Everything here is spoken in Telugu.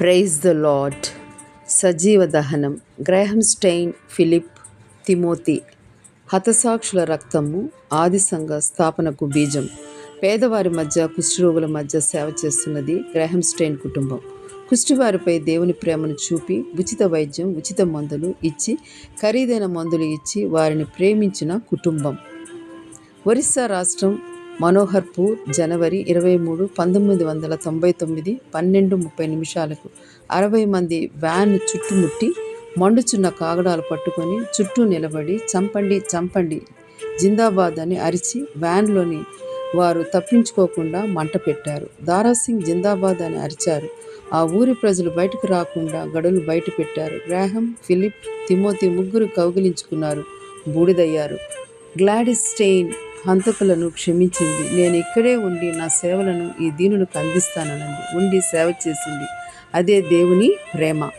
ప్రైజ్ ద లాడ్ సజీవ దహనం. గ్రహం స్టెయిన్ ఫిలిప్ తిమోతి. హతసాక్షుల రక్తము ఆది సంఘ స్థాపనకు బీజం. పేదవారి మధ్య కుష్ఠరోగుల మధ్య సేవ చేస్తున్నది గ్రహం స్టెయిన్ కుటుంబం. కుష్టివారిపై దేవుని ప్రేమను చూపి ఉచిత వైద్యం ఉచిత మందులు ఇచ్చి ఖరీదైన మందులు ఇచ్చి వారిని ప్రేమించిన కుటుంబం. ఒరిస్సా రాష్ట్రం మనోహర్పూర్ జనవరి ఇరవై మూడు పంతొమ్మిది వందల తొంభై తొమ్మిది పన్నెండు ముప్పై నిమిషాలకు. అరవై మంది వ్యాన్ చుట్టుముట్టి మండుచున్న కాగడాలు పట్టుకొని చుట్టూ నిలబడి చంపండి చంపండి జిందాబాద్ అని అరిచి వ్యాన్లోని వారు తప్పించుకోకుండా మంట పెట్టారు. దారాసింగ్ జిందాబాద్ అని అరిచారు. ఆ ఊరి ప్రజలు బయటకు రాకుండా గడులు బయట పెట్టారు. గ్రాహం ఫిలిప్ తిమోతి ముగ్గురు కౌగిలించుకున్నారు. బూడిదయ్యారు. Gladys strain హంతకులను క్షమించింది. నేను ఇక్కడే ఉండి నా సేవలను ఈ దీనులకు అందిస్తాననంది. ఉండి సేవ చేసింది. అదే దేవుని ప్రేమ.